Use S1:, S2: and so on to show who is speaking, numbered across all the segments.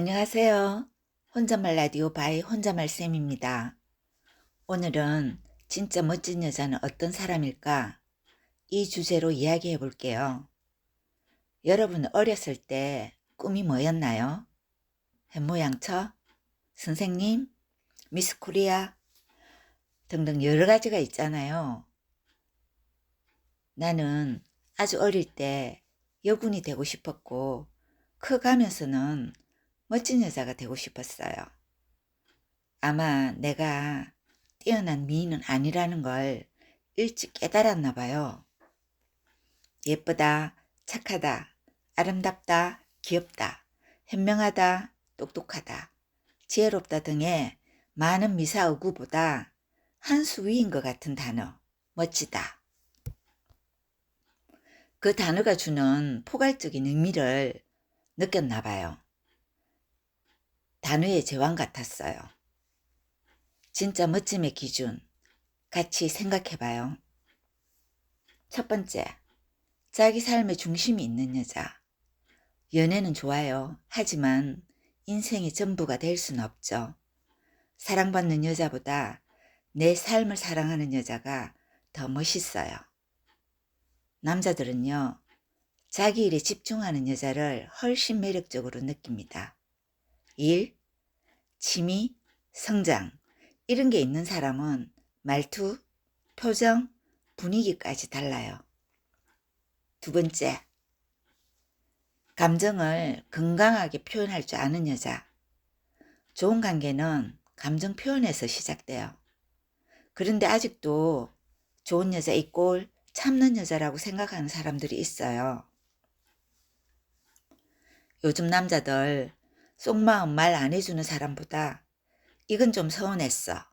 S1: 안녕하세요. 혼자말 라디오 바이 혼자말 쌤입니다. 오늘은 진짜 멋진 여자는 어떤 사람일까? 이 주제로 이야기해 볼게요. 여러분 어렸을 때 꿈이 뭐였나요? 햇모양처? 선생님? 미스 코리아? 등등 여러 가지가 있잖아요. 나는 아주 어릴 때 여군이 되고 싶었고 커가면서는 멋진 여자가 되고 싶었어요. 아마 내가 뛰어난 미인은 아니라는 걸 일찍 깨달았나 봐요. 예쁘다, 착하다, 아름답다, 귀엽다, 현명하다, 똑똑하다, 지혜롭다 등의 많은 미사 어구보다 한 수 위인 것 같은 단어, 멋지다. 그 단어가 주는 포괄적인 의미를 느꼈나 봐요. 단어의 제왕 같았어요. 진짜 멋짐의 기준, 같이 생각해 봐요. 첫 번째, 자기 삶의 중심이 있는 여자. 연애는 좋아요. 하지만 인생의 전부가 될 수는 없죠. 사랑받는 여자보다 내 삶을 사랑하는 여자가 더 멋있어요. 남자들은요, 자기 일에 집중하는 여자를 훨씬 매력적으로 느낍니다. 일, 취미, 성장, 이런 게 있는 사람은 말투, 표정, 분위기까지 달라요. 두 번째, 감정을 건강하게 표현할 줄 아는 여자. 좋은 관계는 감정 표현에서 시작돼요. 그런데 아직도 좋은 여자 이꼴 참는 여자라고 생각하는 사람들이 있어요. 요즘 남자들 속마음 말 안 해주는 사람보다 이건 좀 서운했어.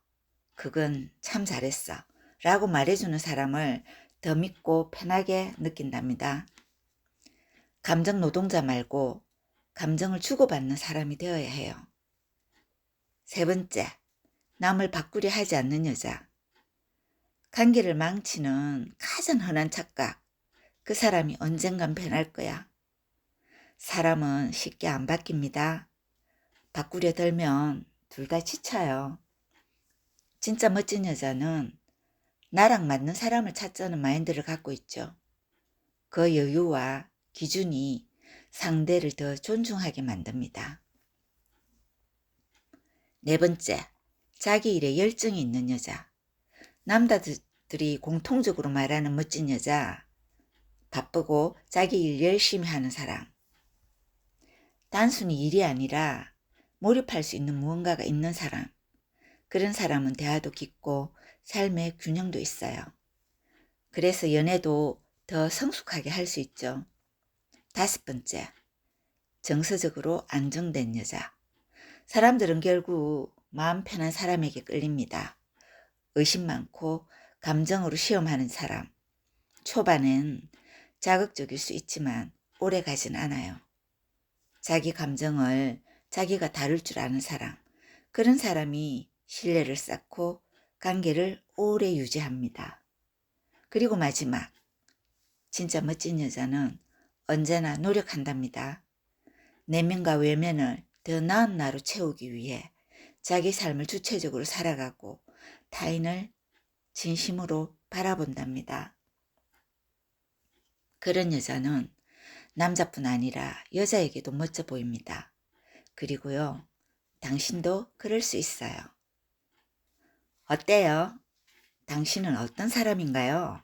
S1: 그건 참 잘했어. 라고 말해주는 사람을 더 믿고 편하게 느낀답니다. 감정 노동자 말고 감정을 주고받는 사람이 되어야 해요. 세 번째, 남을 바꾸려 하지 않는 여자. 관계를 망치는 가장 흔한 착각. 그 사람이 언젠간 변할 거야. 사람은 쉽게 안 바뀝니다. 바꾸려 들면 둘 다 지쳐요. 진짜 멋진 여자는 나랑 맞는 사람을 찾자는 마인드를 갖고 있죠. 그 여유와 기준이 상대를 더 존중하게 만듭니다. 네 번째, 자기 일에 열정이 있는 여자. 남자들이 공통적으로 말하는 멋진 여자, 바쁘고 자기 일 열심히 하는 사람. 단순히 일이 아니라 몰입할 수 있는 무언가가 있는 사람. 그런 사람은 대화도 깊고 삶의 균형도 있어요. 그래서 연애도 더 성숙하게 할 수 있죠. 다섯 번째, 정서적으로 안정된 여자. 사람들은 결국 마음 편한 사람에게 끌립니다. 의심 많고 감정으로 시험하는 사람. 초반엔 자극적일 수 있지만 오래 가진 않아요. 자기 감정을 자기가 다룰 줄 아는 사람. 그런 사람이 신뢰를 쌓고 관계를 오래 유지합니다. 그리고 마지막. 진짜 멋진 여자는 언제나 노력한답니다. 내면과 외면을 더 나은 나로 채우기 위해 자기 삶을 주체적으로 살아가고 타인을 진심으로 바라본답니다. 그런 여자는 남자뿐 아니라 여자에게도 멋져 보입니다. 그리고요, 당신도 그럴 수 있어요. 어때요? 당신은 어떤 사람인가요?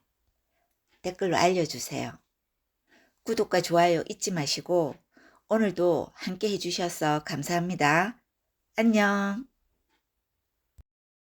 S1: 댓글로 알려주세요. 구독과 좋아요 잊지 마시고 오늘도 함께 해주셔서 감사합니다. 안녕.